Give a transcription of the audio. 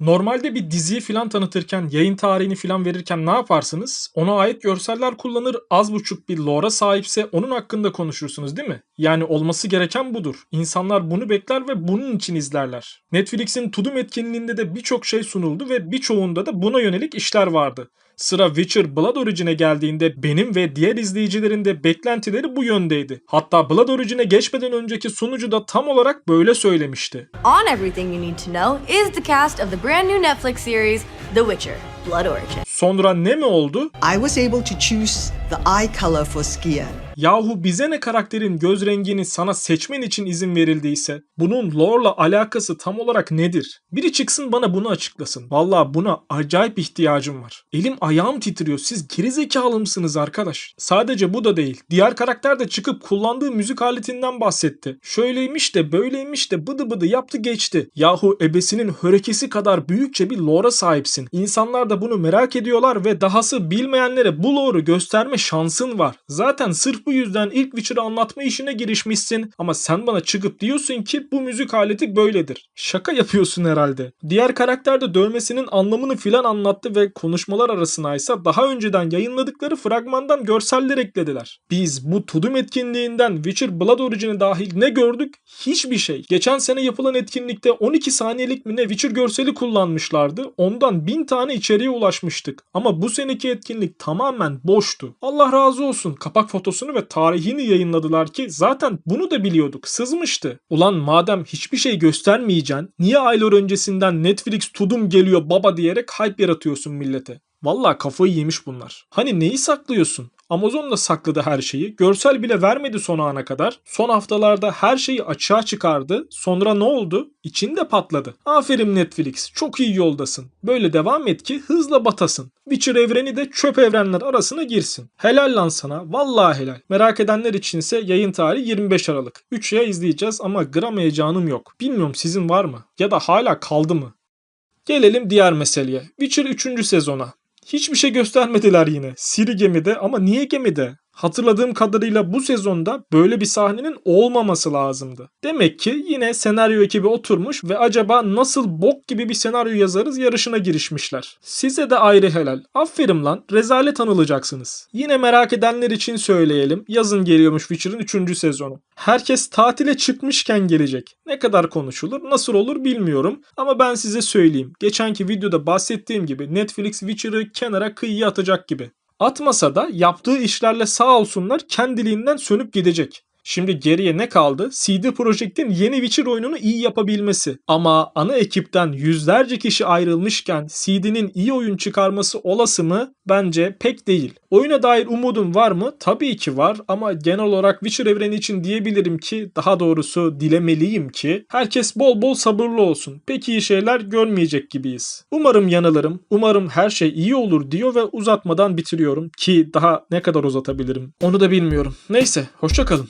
Normalde bir diziyi filan tanıtırken, yayın tarihini filan verirken ne yaparsınız? Ona ait görseller kullanır, az buçuk bir lore'a sahipse onun hakkında konuşursunuz değil mi? Yani olması gereken budur. İnsanlar bunu bekler ve bunun için izlerler. Netflix'in Tudum etkinliğinde de birçok şey sunuldu ve birçoğunda da buna yönelik işler vardı. Sıra Witcher Blood Origin'e geldiğinde benim ve diğer izleyicilerin de beklentileri bu yöndeydi. Hatta Blood Origin'e geçmeden önceki sunucu da tam olarak böyle söylemişti. On Everything You Need to Know is the cast of the brand new Netflix series The Witcher Blood Origin. Sonra ne mi oldu? I was able to choose the eye color for Skia. Yahu bize ne karakterin göz rengini sana seçmen için izin verildiyse bunun lore'la alakası tam olarak nedir? Biri çıksın bana bunu açıklasın. Valla buna acayip ihtiyacım var. Elim ayağım titriyor. Siz gerizekalı mısınız arkadaş? Sadece bu da değil. Diğer karakter de çıkıp kullandığı müzik aletinden bahsetti. Şöyleymiş de böyleymiş de bıdı bıdı yaptı geçti. Yahu ebesinin hörekesi kadar büyükçe bir lore'a sahipsin. İnsanlar da bunu merak ediyorlar ve dahası bilmeyenlere bu lore'u gösterme şansın var. Zaten sırf bu yüzden ilk Witcher'ı anlatma işine girişmişsin ama sen bana çıkıp diyorsun ki bu müzik aleti böyledir. Şaka yapıyorsun herhalde. Diğer karakter de dövmesinin anlamını filan anlattı ve konuşmalar arasına ise daha önceden yayınladıkları fragmandan görseller eklediler. Biz bu Tudum etkinliğinden Witcher Blood Origin'i dahil ne gördük? Hiçbir şey. Geçen sene yapılan etkinlikte 12 saniyelik mi ne Witcher görseli kullanmışlardı. Ondan 1000 tane içeriğe ulaşmıştık. Ama bu seneki etkinlik tamamen boştu. Allah razı olsun. Kapak fotosunu ve tarihini yayınladılar ki zaten bunu da biliyorduk. Sızmıştı. Ulan madem hiçbir şey göstermeyeceksin niye aylar öncesinden Netflix Tudum geliyor baba diyerek hype yaratıyorsun millete? Valla kafayı yemiş bunlar. Hani neyi saklıyorsun? Amazon da sakladı her şeyi. Görsel bile vermedi son ana kadar. Son haftalarda her şeyi açığa çıkardı. Sonra ne oldu? İçinde patladı. Aferin Netflix. Çok iyi yoldasın. Böyle devam et ki hızla batasın. Witcher evreni de çöp evrenler arasına girsin. Helal lan sana. Vallahi helal. Merak edenler içinse yayın tarihi 25 Aralık. 3 ya izleyeceğiz ama gram heyecanım yok. Bilmiyorum sizin var mı? Ya da hala kaldı mı? Gelelim diğer meseleye. Witcher 3. sezona. Hiçbir şey göstermediler yine. Siri gemide ama niye gemide? Hatırladığım kadarıyla bu sezonda böyle bir sahnenin olmaması lazımdı. Demek ki yine senaryo ekibi oturmuş ve acaba nasıl bok gibi bir senaryo yazarız yarışına girişmişler. Size de ayrı helal. Aferin lan rezalet anılacaksınız. Yine merak edenler için söyleyelim. Yazın geliyormuş Witcher'ın 3. sezonu. Herkes tatile çıkmışken gelecek. Ne kadar konuşulur, nasıl olur bilmiyorum. Ama ben size söyleyeyim. Geçenki videoda bahsettiğim gibi Netflix Witcher'ı kenara kıyıya atacak gibi. Atmasa da yaptığı işlerle sağ olsunlar kendiliğinden sönüp gidecek. Şimdi geriye ne kaldı? CD Projekt'in yeni Witcher oyununu iyi yapabilmesi. Ama ana ekipten yüzlerce kişi ayrılmışken CD'nin iyi oyun çıkarması olası mı? Bence pek değil. Oyuna dair umudum var mı? Tabii ki var ama genel olarak Witcher evreni için diyebilirim ki daha doğrusu dilemeliyim ki herkes bol bol sabırlı olsun. Pek iyi şeyler görmeyecek gibiyiz. Umarım yanılırım. Umarım her şey iyi olur diyor ve uzatmadan bitiriyorum ki daha ne kadar uzatabilirim onu da bilmiyorum. Neyse hoşçakalın.